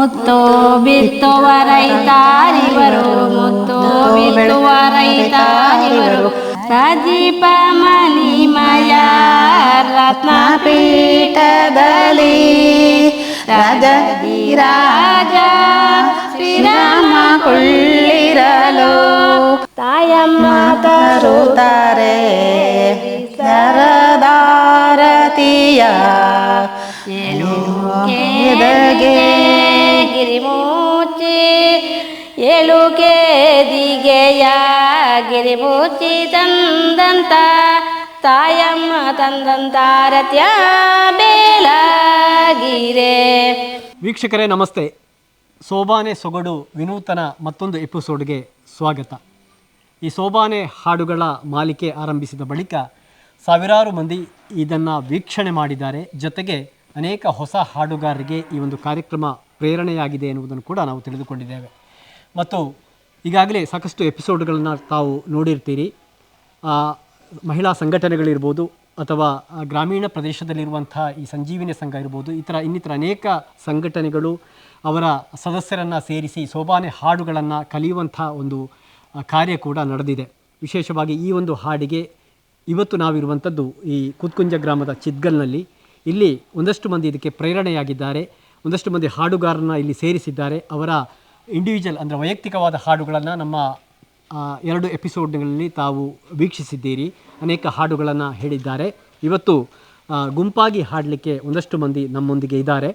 ಮುತ್ತು ಬಿತ್ತುವ ರೈತಾರಿವರು, ಮುತ್ತು ಬಿತ್ತುವ ರೈತಾರಿವರು. ರಾಜೀಪ ಮಣಿಮಯ ರತ್ನ ಪೀಠದಲ್ಲಿ ರಾಜ ಶ್ರೀರಾಮ ಕೊಳ್ಳಿರಲು ತಾಯಮ್ಮ ತರುತ್ತಾರೆ ಶರದಾರತಿಯ ಎದಗೆ ಗಿರಿಮೂಚಿ ಏಳು ಕೇದಿಗೆಯ ಗಿರಿಮೂಚಿ ತಂದಂತ ತಾಯಮ್ಮ ತಂದಂತಾರತ್ಯ ಬೇಲಗಿರೆ. ವೀಕ್ಷಕರೇ, ನಮಸ್ತೆ. ಸೋಬಾನೆ ಸೊಗಡು ವಿನೂತನ ಮತ್ತೊಂದು ಎಪಿಸೋಡ್ಗೆ ಸ್ವಾಗತ. ಈ ಸೋಬಾನೆ ಹಾಡುಗಳ ಮಾಲಿಕೆ ಆರಂಭಿಸಿದ ಬಳಿಕ ಸಾವಿರಾರು ಮಂದಿ ಇದನ್ನು ವೀಕ್ಷಣೆ ಮಾಡಿದ್ದಾರೆ. ಜೊತೆಗೆ ಅನೇಕ ಹೊಸ ಹಾಡುಗಾರರಿಗೆ ಈ ಒಂದು ಕಾರ್ಯಕ್ರಮ ಪ್ರೇರಣೆಯಾಗಿದೆ ಎನ್ನುವುದನ್ನು ಕೂಡ ನಾವು ತಿಳಿದುಕೊಂಡಿದ್ದೇವೆ. ಮತ್ತು ಈಗಾಗಲೇ ಸಾಕಷ್ಟು ಎಪಿಸೋಡ್ಗಳನ್ನು ತಾವು ನೋಡಿರ್ತೀರಿ. ಮಹಿಳಾ ಸಂಘಟನೆಗಳಿರ್ಬೋದು ಅಥವಾ ಗ್ರಾಮೀಣ ಪ್ರದೇಶದಲ್ಲಿರುವಂಥ ಈ ಸಂಜೀವಿನಿ ಸಂಘ ಇರ್ಬೋದು, ಈ ಥರ ಇನ್ನಿತರ ಅನೇಕ ಸಂಘಟನೆಗಳು ಅವರ ಸದಸ್ಯರನ್ನು ಸೇರಿಸಿ ಸೋಬಾನೆ ಹಾಡುಗಳನ್ನು ಕಲಿಯುವಂಥ ಒಂದು ಕಾರ್ಯ ಕೂಡ ನಡೆದಿದೆ. ವಿಶೇಷವಾಗಿ ಈ ಒಂದು ಹಾಡಿಗೆ ಇವತ್ತು ನಾವಿರುವಂಥದ್ದು ಈ ಕುತ್ಕುಂಜ ಗ್ರಾಮದ ಚಿದ್ಗಲ್ನಲ್ಲಿ. ಇಲ್ಲಿ ಒಂದಷ್ಟು ಮಂದಿ ಇದಕ್ಕೆ ಪ್ರೇರಣೆಯಾಗಿದ್ದಾರೆ. ಒಂದಷ್ಟು ಮಂದಿ ಹಾಡುಗಾರರನ್ನ ಇಲ್ಲಿ ಸೇರಿಸಿದ್ದಾರೆ. ಅವರ ಇಂಡಿವಿಜುವಲ್ ಅಂದರೆ ವೈಯಕ್ತಿಕವಾದ ಹಾಡುಗಳನ್ನು ನಮ್ಮ ಎರಡು ಎಪಿಸೋಡ್ಗಳಲ್ಲಿ ತಾವು ವೀಕ್ಷಿಸಿದ್ದೀರಿ. ಅನೇಕ ಹಾಡುಗಳನ್ನು ಹೇಳಿದ್ದಾರೆ. ಇವತ್ತು ಗುಂಪಾಗಿ ಹಾಡಲಿಕ್ಕೆ ಒಂದಷ್ಟು ಮಂದಿ ನಮ್ಮೊಂದಿಗೆ ಇದ್ದಾರೆ.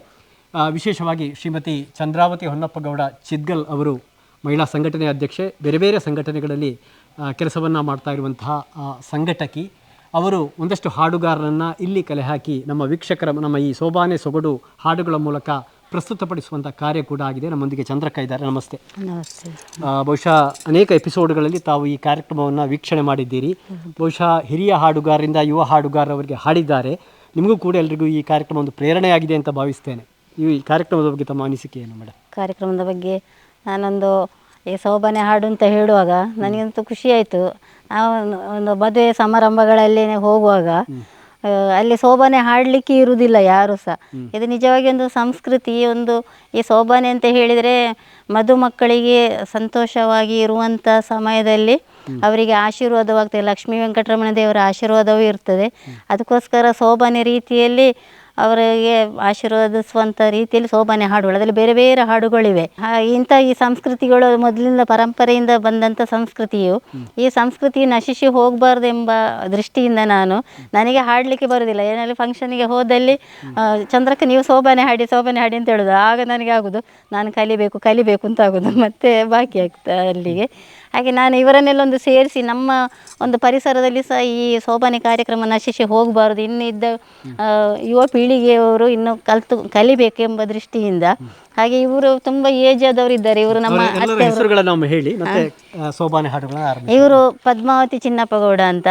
ವಿಶೇಷವಾಗಿ ಶ್ರೀಮತಿ ಚಂದ್ರಾವತಿ ಹೊನ್ನಪ್ಪಗೌಡ ಚಿದ್ಗಲ್ ಅವರು ಮಹಿಳಾ ಸಂಘಟನೆ ಅಧ್ಯಕ್ಷೆ. ಬೇರೆ ಬೇರೆ ಸಂಘಟನೆಗಳಲ್ಲಿ ಕೆಲಸವನ್ನು ಮಾಡ್ತಾ ಇರುವಂತಹ ಸಂಘಟಕಿ. ಅವರು ಒಂದಷ್ಟು ಹಾಡುಗಾರರನ್ನು ಇಲ್ಲಿ ಕಲೆ ಹಾಕಿ ನಮ್ಮ ವೀಕ್ಷಕರ ನಮ್ಮ ಈ ಸೋಬಾನೆ ಸೊಗಡು ಹಾಡುಗಳ ಮೂಲಕ ಪ್ರಸ್ತುತಪಡಿಸುವಂಥ ಕಾರ್ಯ ಕೂಡ ಆಗಿದೆ. ನಮ್ಮೊಂದಿಗೆ ಚಂದ್ರಕ್ಕ ಇದ್ದಾರೆ. ನಮಸ್ತೆ. ನಮಸ್ತೆ. ಬಹುಶಃ ಅನೇಕ ಎಪಿಸೋಡ್ಗಳಲ್ಲಿ ತಾವು ಈ ಕಾರ್ಯಕ್ರಮವನ್ನು ವೀಕ್ಷಣೆ ಮಾಡಿದ್ದೀರಿ. ಬಹುಶಃ ಹಿರಿಯ ಹಾಡುಗಾರರಿಂದ ಯುವ ಹಾಡುಗಾರರವರಿಗೆ ಹಾಡಿದ್ದಾರೆ. ನಿಮಗೂ ಕೂಡ ಎಲ್ರಿಗೂ ಈ ಕಾರ್ಯಕ್ರಮ ಒಂದು ಪ್ರೇರಣೆಯಾಗಿದೆ ಅಂತ ಭಾವಿಸ್ತೇನೆ. ಈ ಕಾರ್ಯಕ್ರಮದ ಬಗ್ಗೆ ತಮ್ಮ ಅನಿಸಿಕೆ ಏನು ಮೇಡಮ್ ಕಾರ್ಯಕ್ರಮದ ಬಗ್ಗೆ ನಾನೊಂದು ಈ ಸೋಬನೆ ಹಾಡು ಅಂತ ಹೇಳುವಾಗ ನನಗಂತೂ ಖುಷಿ ಆಯಿತು. ನಾವು ಒಂದು- ಮದುವೆ ಸಮಾರಂಭಗಳಲ್ಲಿ ಹೋಗುವಾಗ ಅಲ್ಲಿ ಸೋಬಾನೆ ಹಾಡಲಿಕ್ಕೆ ಇರುವುದಿಲ್ಲ ಯಾರು ಸಹ. ಇದು ನಿಜವಾಗಿ ಒಂದು ಸಂಸ್ಕೃತಿ ಒಂದು ಈ ಸೋಬಾನೆ ಅಂತ ಹೇಳಿದರೆ ಮದುಮಕ್ಕಳಿಗೆ ಸಂತೋಷವಾಗಿ ಇರುವಂಥ ಸಮಯದಲ್ಲಿ ಅವರಿಗೆ ಆಶೀರ್ವಾದವಾಗ್ತದೆ. ಲಕ್ಷ್ಮೀ ವೆಂಕಟರಮಣ ದೇವರ ಆಶೀರ್ವಾದವೂ ಇರ್ತದೆ. ಅದಕ್ಕೋಸ್ಕರ ಸೋಬಾನೆ ರೀತಿಯಲ್ಲಿ ಅವರಿಗೆ ಆಶೀರ್ವದಿಸುವಂಥ ರೀತಿಯಲ್ಲಿ ಸೋಬಾನೆ ಹಾಡುಗಳು ಅದರಲ್ಲಿ ಬೇರೆ ಬೇರೆ ಹಾಡುಗಳಿವೆ. ಇಂಥ ಈ ಸಂಸ್ಕೃತಿಗಳು ಮೊದಲಿಂದ ಪರಂಪರೆಯಿಂದ ಬಂದಂಥ ಸಂಸ್ಕೃತಿಯು ಈ ಸಂಸ್ಕೃತಿ ನಶಿಸಿ ಹೋಗಬಾರ್ದೆಂಬ ದೃಷ್ಟಿಯಿಂದ ನಾನು ನನಗೆ ಹಾಡಲಿಕ್ಕೆ ಬರೋದಿಲ್ಲ. ಏನಾದರೂ ಫಂಕ್ಷನಿಗೆ ಹೋದಲ್ಲಿ ಚಂದ್ರಕ್ಕೆ ನೀವು ಸೋಬಾನೆ ಹಾಡಿ ಸೋಬಾನೆ ಹಾಡಿ ಅಂತ ಹೇಳೋದು. ಆಗ ನನಗೆ ಆಗೋದು ನಾನು ಕಲಿಬೇಕು ಕಲಿಬೇಕು ಅಂತ ಆಗೋದು. ಮತ್ತೆ ಬಾಕಿ ಆಗ್ತದೆ ಅಲ್ಲಿಗೆ. ಹಾಗೆ ನಾನು ಇವರನ್ನೆಲ್ಲ ಒಂದು ಸೇರಿಸಿ ನಮ್ಮ ಒಂದು ಪರಿಸರದಲ್ಲಿ ಸಹ ಈ ಸೋಬಾನೆ ಕಾರ್ಯಕ್ರಮ ನಶಿಸಿ ಹೋಗಬಾರ್ದು. ಇನ್ನು ಇದ್ದ ಆ, ಯುವ ಪೀಳಿಗೆಯವರು ಇನ್ನು ಕಲಿತು ಕಲಿಬೇಕೆಂಬ ದೃಷ್ಟಿಯಿಂದ ಹಾಗೆ ಇವರು ತುಂಬಾ ಏಜ್ ಆದವರು ಇದ್ದಾರೆ. ಇವರು ನಮ್ಮ ಅವರ ಅತ್ತೆ ಹೆಸರುಗಳನ್ನು ನಾವು ಹೇಳಿ ಮತ್ತೆ ಆ, ಸೋಬಾನೆ ಹಾಡುಗಳನ್ನ ಆರಂಭಿಸಿ. ಇವರು ಪದ್ಮಾವತಿ ಚಿನ್ನಪ್ಪಗೌಡ ಅಂತ.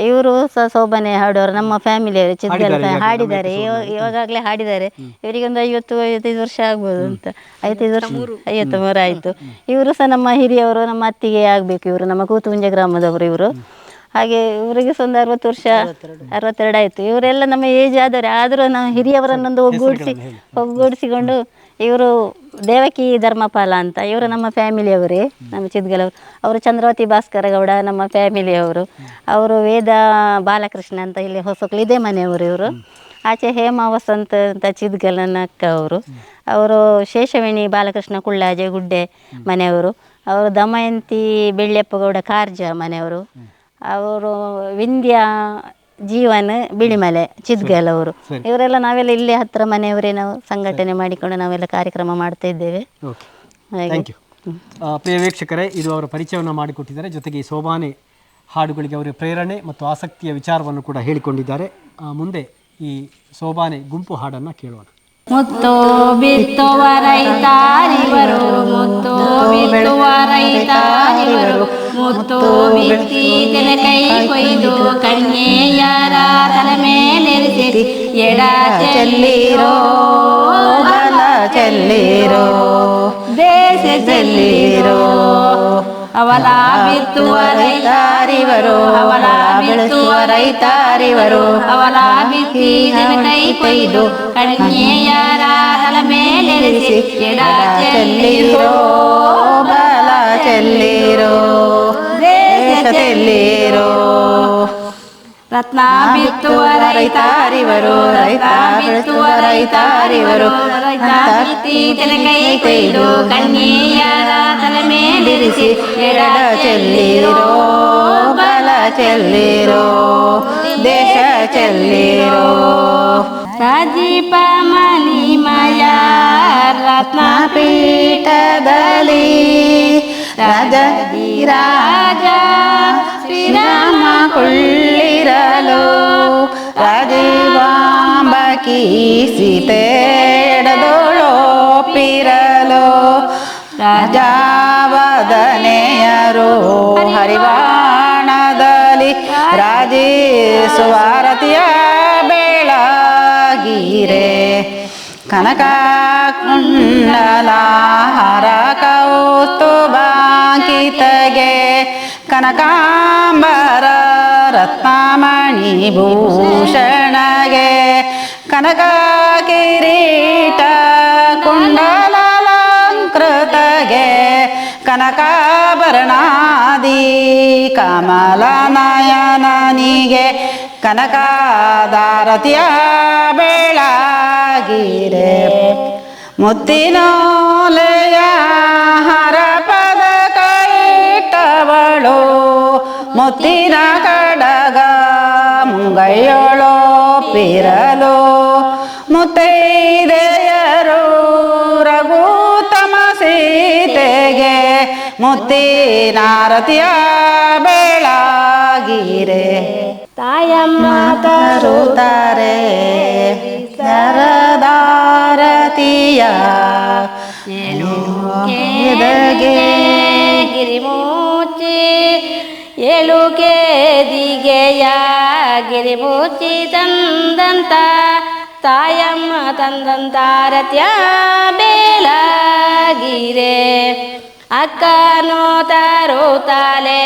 ಇವರು ಸೋಬಾನೆ ಹಾಡುವರು ಹಾಡೋರು ನಮ್ಮ ಫ್ಯಾಮಿಲಿಯವರು ಚಿತ್ರ ಹಾಡಿದ್ದಾರೆ ಇವ- ಇವಾಗಲೇ ಹಾಡಿದ್ದಾರೆ. ಇವರಿಗೆ ಒಂದು ಐವತ್ತು ಐವತ್ತೈದು ವರ್ಷ ಆಗ್ಬೋದು ಅಂತ. ಐವತ್ತೈದು ವರ್ಷ ಐವತ್ತು ಮೂರು ಆಯ್ತು. ಇವರು ಸಹ ನಮ್ಮ ಹಿರಿಯವರು ನಮ್ಮ ಅತ್ತಿಗೆ ಆಗಬೇಕು ಇವರು ನಮ್ಮ ಕೂತುಂಜ ಗ್ರಾಮದವರು ಇವರು. ಹಾಗೆ ಇವರಿಗೆ ಸಹ ಒಂದು ಅರವತ್ತು ವರ್ಷ ಅರವತ್ತೆರಡು. ಆಯಿತು. ಇವರೆಲ್ಲ ನಮ್ಮ ಏಜ್ ಆದವರು ಆದರೂ ನಾವು ಹಿರಿಯವರನ್ನೊಂದು ಒಗ್ಗೂಡಿಸಿ ಒಗ್ಗೂಡಿಸಿಕೊಂಡು ಇವರು ದೇವಕಿ ಧರ್ಮಪಾಲ ಅಂತ ಇವರು ನಮ್ಮ ಫ್ಯಾಮಿಲಿಯವರೇ ನಮ್ಮ ಚಿದ್ಗಲವರು ಅವರು ಚಂದ್ರವತಿ ಭಾಸ್ಕರ ಗೌಡ ನಮ್ಮ ಫ್ಯಾಮಿಲಿಯವರು. ಅವರು ವೇದ ಬಾಲಕೃಷ್ಣ ಅಂತ ಇಲ್ಲಿ ಹೊಸಕ್ಳು ಇದೇ ಮನೆಯವರು ಇವರು. ಆಚೆ ಹೇಮಾ ವಸಂತ ಅಂತ ಚಿದ್ಗಲನ ಅಕ್ಕ ಅವರು. ಅವರು ಶೇಷವೇಣಿ ಬಾಲಕೃಷ್ಣ ಕುಳ್ಳಾಜೆ ಗುಡ್ಡೆ ಮನೆಯವರು. ಅವರು ದಮಯಂತಿ ಬೆಳ್ಳಿಯಪ್ಪಗೌಡ ಕಾರ್ಜ ಮನೆಯವರು. ಅವರು ವಿಂಧ್ಯ ಜೀವನ್ ಬಿಳಿಮಲೆ ಚಿದ್ಗಲ್ ಅವರು. ಇವರೆಲ್ಲ ನಾವೆಲ್ಲ ಇಲ್ಲೇ ಹತ್ರ ಮನೆಯವರೇ ನಾವು ಸಂಘಟನೆ ಮಾಡಿಕೊಂಡು ನಾವೆಲ್ಲ ಕಾರ್ಯಕ್ರಮ ಮಾಡ್ತಾ ಇದ್ದೇವೆ. ಓಕೆ. ಹಾಗೆ. ಥ್ಯಾಂಕ್ ಯು ಪ್ರಿಯ ವೀಕ್ಷಕರೇ ಇದು ಅವರ ಪರಿಚಯವನ್ನು ಮಾಡಿಕೊಟ್ಟಿದ್ದಾರೆ. ಜೊತೆಗೆ ಈ ಸೋಬಾನೆ ಹಾಡುಗಳಿಗೆ ಅವರ ಪ್ರೇರಣೆ ಮತ್ತು ಆಸಕ್ತಿಯ ವಿಚಾರವನ್ನು ಕೂಡ ಹೇಳಿಕೊಂಡಿದ್ದಾರೆ. ಆ, ಮುಂದೆ ಈ ಸೋಬಾನೆ ಗುಂಪು ಹಾಡನ್ನು ಕೇಳೋಣ. ಮುತ್ತು ಬಿತ್ತುವ ರೈತಾರಿವರು ಮುತ್ತು ಬಿತ್ತುವ ರೈತಾರಿವರು ಮುತ್ತು ಬಿತ್ತಿ ಕೊಯ್ದು ಕನ್ಯೆಯರ ತಲೆ ಮೇಲೆರಿಸಿ ಎಡ ಚೆಲ್ಲಿರೋ ಬಲ ಚೆಲ್ಲಿರೋ ದೇಶ ಚೆಲ್ಲಿರೋ ಅವಲ ಬಿತ್ತುವ ರೈತಾರಿವರು ಅವಲ ಬಿತ್ತುವ ರೈತಾರಿವರು ಅವಲ ಬಿತ್ತಿ ಕೈ ಕೊಯ್ದು ಕಣ್ಣಿಯರ ತಲ ಮೇಲೆರಿಸಿ ಎಡ ಚೆಲ್ಲಿರೋ ಬಲ ಚೆಲ್ಲಿರೋ ದೇಶ ಚೆಲ್ಲಿರೋ ರತ್ನ ಬಿತ್ತುವ ರೈತಾರಿವರು ರೈತ ಬಿತ್ತುವ ರೈತಾರಿವರು ರೈತ ಬಿತ್ತಿ ಕೈ ಕೊಯ್ದು ಕಣ್ಣಿಯರ ತಲೆ ಮೇಲಿರಿಸಿ ಎಡ ಚೆಲ್ಲಿರೋ ಬಲ ಚೆಲ್ಲಿರೋ ದೇಶ ಚೆಲ್ಲಿರೋ ರಾಜೀಪ ಮಣಿಮಯ ರತ್ನ ಪೀಠದಲ್ಲಿ ರಾಜ ರಾಜ ರಾಜೀವಾಂಬಕಿ ಸೀತೆಡದೊಳೋಪಿರಲು ರಾಜಾವದನೆಯರು ಹರಿವಾಣದಲ್ಲಿ ರಾಜೇಶ್ವರತಿಯ ಬೆಳಗಿರೆ. ಕನಕ ಕುಂಡಲಾಹಾರ ಹರ ಕೌಸ್ತುಭಾಂಕಿತಗೆ ಕನಕಾಂಬರ ರತ್ನಮಣಿ ಭೂಷಣಗೆ ಕನಕ ಕಿರೀಟ ಕುಂಡಲಾಲಂಕೃತಗೆ ಕನಕಾಭರಣಾದಿ ಕಮಲ ನಯನನಿಗೆ ಕನಕಾದಾರತಿಯ ಬೆಳಗಿರೆ. ಮುತ್ತಿನೋಲೆಯ ಹರಪದ ಕೈಟವಳು ಮುತ್ತಿನ ಕಡಗ ಮುಂಗೈಯೊಳೋ ಪಿರಲು ಮುತ್ತೈದೆಯರು ರಘುತಮ ಸೀತೆಗೆ ಮುತ್ತಿನಾರತಿಯ ಬೆಳಗಿರೆ. ತಾಯಮ್ಮ ತರುತ್ತಾರೆ ಶರದಾರತಿಯ ಎದಗೆ ಗಿರಿಮೂಚಿ ಏಳು ಕೇದಿಗೆಯ ಗಿರಿಮೂಚಿ ತಂದಂತ, ತಾಯಮ್ಮ ತಂದಂತಾರತ್ಯ ಬೇಲಾಗಿರೆ. ಅಕ್ಕನೋ ತಾಲೆ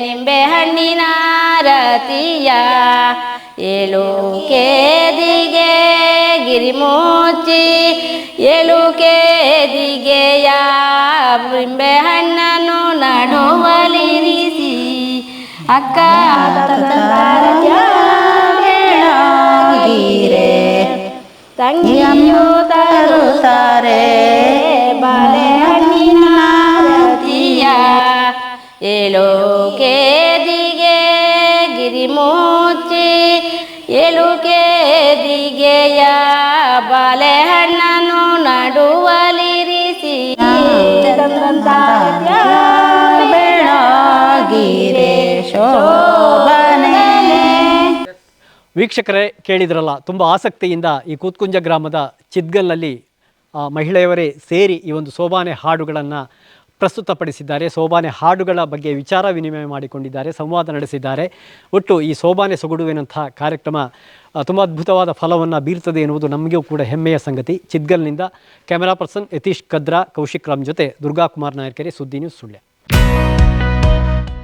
ನಿಂಬೆ ಹಣ್ಣಿನ ರತಿಯ. ಏಳು ಕೇದಿಗೆ ಗಿರಿಮೋಚಿ ಏಳು ಕೇದಿಗೆಯ ನಿಂಬೆ ಹಣ್ಣನ್ನು ನಡುವಲಿರಿಸಿ. ಅಕ್ಕ ತಂದಂತಾರತ್ಯ ಬೆಳಗಿರೆ ತಂಗಿಯು ತರುತ್ತಾರೆ ಬಾಳೆಹಣ್ಣಿನ ರತಿಯ ಏಳು ಕೇದಿಗೆ ಗಿರಿಮೂಚಿ ಏಳು ಕೇದಿಗೆಯ ವೀಕ್ಷಕರೇ ಕೇಳಿದ್ರಲ್ಲ, ತುಂಬ ಆಸಕ್ತಿಯಿಂದ ಈ ಕೂತ್ಕುಂಜ ಗ್ರಾಮದ ಚಿದ್ಗಲ್ನಲ್ಲಿ ಮಹಿಳೆಯವರೇ ಸೇರಿ ಈ ಒಂದು ಸೋಬಾನೆ ಹಾಡುಗಳನ್ನು ಪ್ರಸ್ತುತಪಡಿಸಿದ್ದಾರೆ. ಸೋಬಾನೆ ಹಾಡುಗಳ ಬಗ್ಗೆ ವಿಚಾರ ವಿನಿಮಯ ಮಾಡಿಕೊಂಡಿದ್ದಾರೆ, ಸಂವಾದ ನಡೆಸಿದ್ದಾರೆ. ಒಟ್ಟು ಈ ಸೋಬಾನೆ ಸೊಗಡುವೆನಂಥ ಕಾರ್ಯಕ್ರಮ ತುಂಬ ಅದ್ಭುತವಾದ ಫಲವನ್ನು ಬೀರ್ತದೆ ಎನ್ನುವುದು ನಮಗೂ ಕೂಡ ಹೆಮ್ಮೆಯ ಸಂಗತಿ. ಚಿದ್ಗಲ್ನಿಂದ ಕ್ಯಾಮೆರಾ ಪರ್ಸನ್ ಯತೀಶ್ ಕದ್ರಾ, ಕೌಶಿಕ್ ರಾಮ್ ಜೊತೆ Durgakumar Nayarkere Suddi News Sullia.